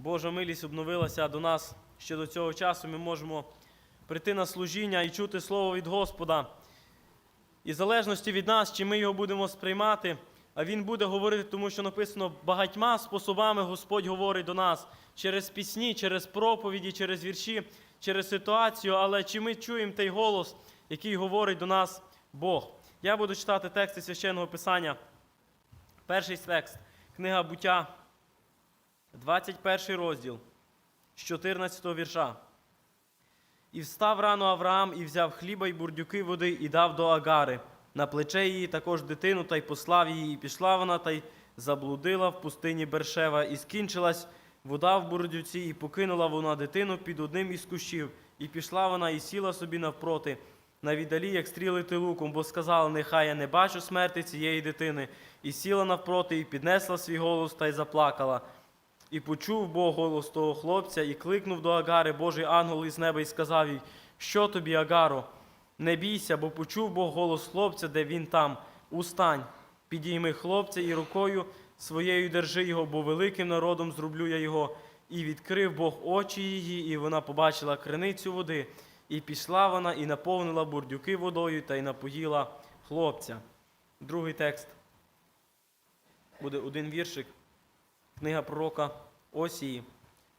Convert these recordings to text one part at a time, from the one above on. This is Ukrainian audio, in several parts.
Божа милість обновилася до нас ще до цього часу. Ми можемо прийти на служіння і чути слово від Господа. І в залежності від нас, чи ми його будемо сприймати, а Він буде говорити, тому що написано багатьма способами Господь говорить до нас через пісні, через проповіді, через вірші, через ситуацію. Але чи ми чуємо той голос, який говорить до нас Бог? Я буду читати тексти священного Писання. Перший текст, книга буття, 21 розділ з 14 вірша. І встав рано Авраам і взяв хліба й бурдюки води і дав до Агари. На плече її також дитину, та й послав її, і пішла вона, та й заблудила в пустині Бершева, і скінчилась вода в бурдюці, і покинула вона дитину під одним із кущів. І пішла вона і сіла собі навпроти, на віддалі, як стрілити луком, бо сказала, нехай я не бачу смерти цієї дитини. І сіла навпроти, і піднесла свій голос та й заплакала. І почув Бог голос того хлопця, і кликнув до Агари Божий ангел із неба і сказав їй, що тобі, Агаро, не бійся, бо почув Бог голос хлопця, де він там. Устань, підійми хлопця і рукою своєю держи його, бо великим народом зроблю я його. І відкрив Бог очі її, і вона побачила криницю води. І пішла вона, і наповнила бурдюки водою, та й напоїла хлопця. Другий текст. Буде один віршик. Книга пророка Осії,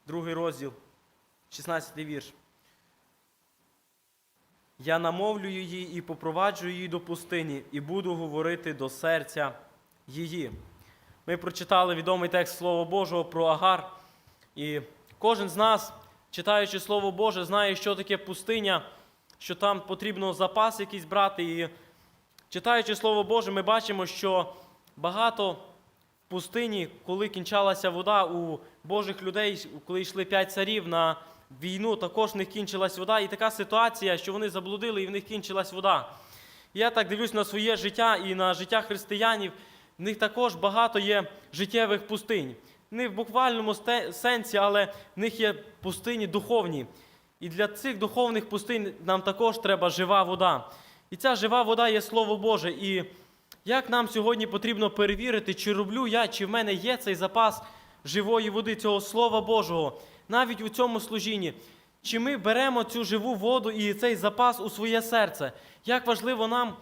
другий розділ, 16 вірш. Я намовлю її і попроваджу її до пустині, і буду говорити до серця її. Ми прочитали відомий текст Слова Божого про Агар. І кожен з нас, читаючи Слово Боже, знає, що таке пустиня, що там потрібно запас якийсь брати. І читаючи Слово Боже, ми бачимо, що багато пустині, коли кінчалася вода у Божих людей, коли йшли п'ять царів на війну, також в них кінчилась вода. І така ситуація, що вони заблудили і в них кінчилась вода. Я так дивлюсь на своє життя і на життя християнів. В них також багато є життєвих пустинь. Не в буквальному сенсі, але в них є пустині духовні. І для цих духовних пустинь нам також треба жива вода. І ця жива вода є Слово Боже. І як нам сьогодні потрібно перевірити, чи роблю я, чи в мене є цей запас живої води, цього Слова Божого, навіть у цьому служінні, чи ми беремо цю живу воду і цей запас у своє серце? Як важливо нам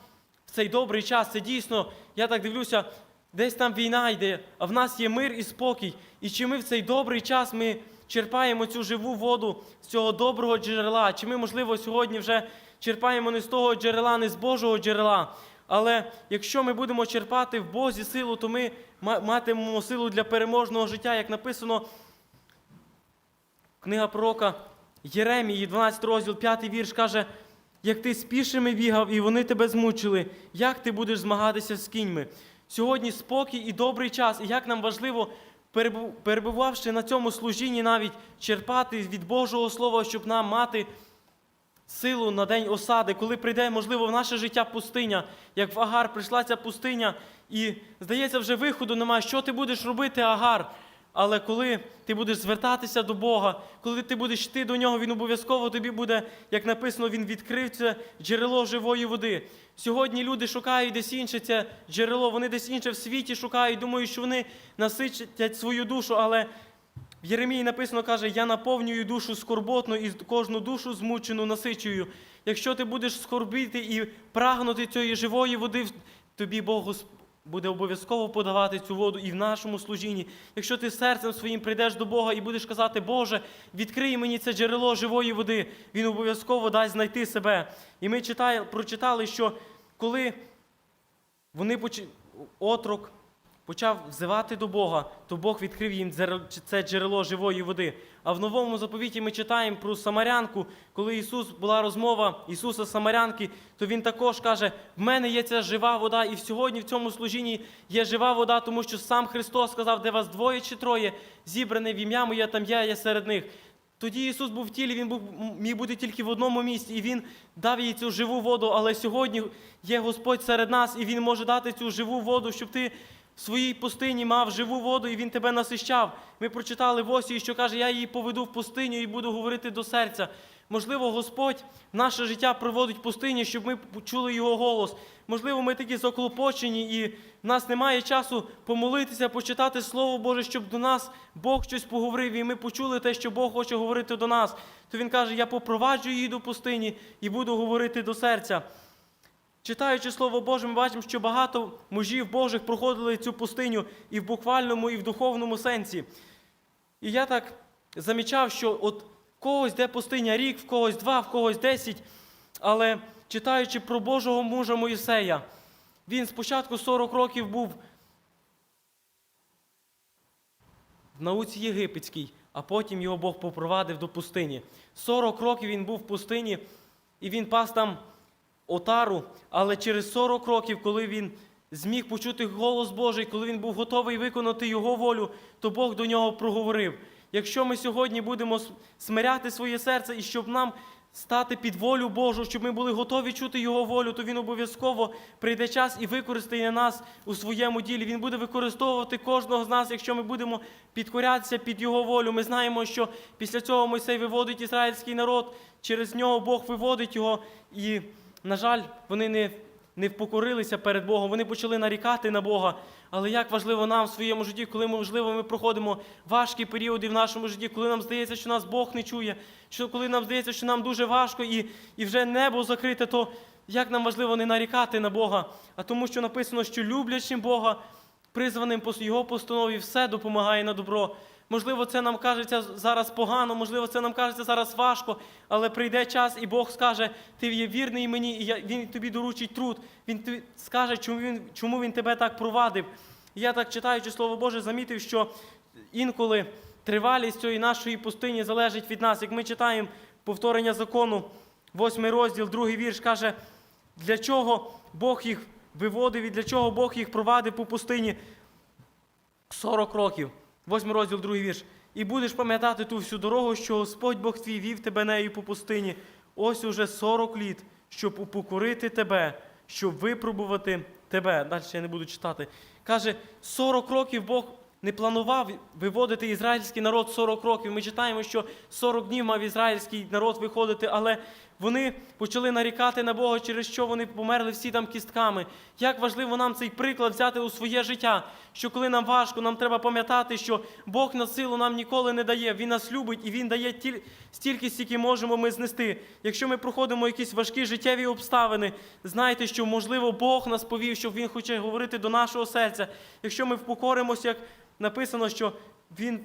в цей добрий час, це дійсно, я так дивлюся, десь там війна йде, а в нас є мир і спокій. І чи ми в цей добрий час ми черпаємо цю живу воду з цього доброго джерела? Чи ми, можливо, сьогодні вже черпаємо не з того джерела, не з Божого джерела? Але якщо ми будемо черпати в Бозі силу, то ми матимемо силу для переможного життя, як написано книга пророка Єремії, 12 розділ, 5 вірш каже, як ти з пішими бігав, і вони тебе змучили, як ти будеш змагатися з кіньми? Сьогодні спокій і добрий час, і як нам важливо, перебувавши на цьому служінні, навіть черпати від Божого Слова, щоб нам мати силу на день осади, коли прийде, можливо, в наше життя пустиня, як в Агар прийшла ця пустиня, і здається, вже виходу немає. Що ти будеш робити, Агар? Але коли ти будеш звертатися до Бога, коли ти будеш йти до нього, він обов'язково тобі буде, як написано, він відкрив це джерело живої води. Сьогодні люди шукають десь інше це джерело, вони десь інше в світі шукають, думають, що вони насичать свою душу, але в Єремії написано, каже, я наповнюю душу скорботну і кожну душу змучену насичую. Якщо ти будеш скорбіти і прагнути цієї живої води, тобі Бог буде обов'язково подавати цю воду і в нашому служінні. Якщо ти серцем своїм прийдеш до Бога і будеш казати, Боже, відкрий мені це джерело живої води, Він обов'язково дасть знайти себе. І ми читали, прочитали, що коли вони отрок почав взивати до Бога, то Бог відкрив їм це джерело живої води. А в новому заповіті ми читаємо про Самарянку, коли Ісус була розмова Ісуса Самарянки, то Він також каже: в мене є ця жива вода, і сьогодні в цьому служінні є жива вода, тому що сам Христос сказав, де вас двоє чи троє зібране в ім'я моє, там я є серед них. Тоді Ісус був в тілі, Він був, міг бути тільки в одному місці, і Він дав їй цю живу воду. Але сьогодні є Господь серед нас, і Він може дати цю живу воду, щоб ти в своїй пустині мав живу воду, і Він тебе насищав. Ми прочитали в Осії, що каже, я її поведу в пустиню і буду говорити до серця. Можливо, Господь наше життя проводить в пустині, щоб ми почули Його голос. Можливо, ми такі заклопочені, і в нас немає часу помолитися, почитати Слово Боже, щоб до нас Бог щось поговорив, і ми почули те, що Бог хоче говорити до нас. То Він каже: Я попроваджу її до пустині і буду говорити до серця. Читаючи Слово Боже, ми бачимо, що багато мужів Божих проходили цю пустиню і в буквальному, і в духовному сенсі. І я так замічав, що от когось де пустиня рік, в когось два, в когось десять. Але читаючи про Божого мужа Моїсея, він спочатку 40 років був в науці єгипетській, а потім його Бог попровадив до пустині. 40 років він був в пустині, і він пас там отару, але через 40 років, коли він зміг почути голос Божий, коли він був готовий виконати його волю, то Бог до нього проговорив. Якщо ми сьогодні будемо смиряти своє серце і щоб нам стати під волю Божу, щоб ми були готові чути Його волю, то Він обов'язково прийде час і використає нас у своєму ділі. Він буде використовувати кожного з нас, якщо ми будемо підкорятися під Його волю. Ми знаємо, що після цього Мойсей виводить ізраїльський народ, через нього Бог виводить його. І, на жаль, вони не, не впокорилися перед Богом, вони почали нарікати на Бога. Але як важливо нам в своєму житті, коли ми можливо ми проходимо важкі періоди в нашому житті, коли нам здається, що нас Бог не чує, що коли нам здається, що нам дуже важко і, і вже небо закрите, то як нам важливо не нарікати на Бога, а тому, що написано, що люблячим Бога, призваним по Його постанові, все допомагає на добро. Можливо, це нам кажеться зараз погано, можливо, це нам кажеться зараз важко, але прийде час, і Бог скаже: ти є вірний мені, і я, Він тобі доручить труд. Він тобі скаже, чому він, чому він тебе так провадив. Я так читаючи Слово Боже, замітив, що інколи тривалість цієї нашої пустині залежить від нас. Як ми читаємо повторення закону, восьмий розділ, другий вірш каже, для чого Бог їх виводив і для чого Бог їх провадив по пустині 40 років. Восьмий розділ, другий вірш. І будеш пам'ятати ту всю дорогу, що Господь Бог твій вів тебе нею по пустині. Ось уже 40 літ, щоб упокорити тебе, щоб випробувати тебе. Далі я не буду читати. Каже, 40 років Бог не планував виводити ізраїльський народ 40 років. Ми читаємо, що 40 днів мав ізраїльський народ виходити, але вони почали нарікати на Бога, через що вони померли всі там кістками. Як важливо нам цей приклад взяти у своє життя, що коли нам важко, нам треба пам'ятати, що Бог на силу нам ніколи не дає. Він нас любить і Він дає тіль- стільки, стільки можемо ми знести. Якщо ми проходимо якісь важкі життєві обставини, знайте, що можливо Бог нас повів, що Він хоче говорити до нашого серця. Якщо ми впокоримося, як написано, що він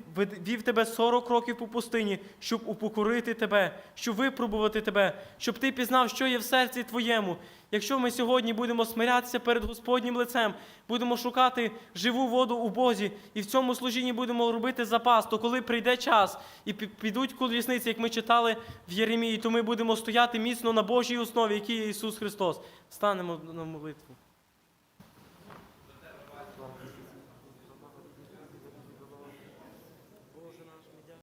вів тебе 40 років по пустині, щоб упокорити тебе, щоб випробувати тебе, щоб ти пізнав, що є в серці твоєму. Якщо ми сьогодні будемо смирятися перед Господнім лицем, будемо шукати живу воду у Бозі і в цьому служінні будемо робити запас, то коли прийде час і пі- підуть колісниці, як ми читали в Єремії, то ми будемо стояти міцно на Божій основі, який є Ісус Христос. Станемо на молитву.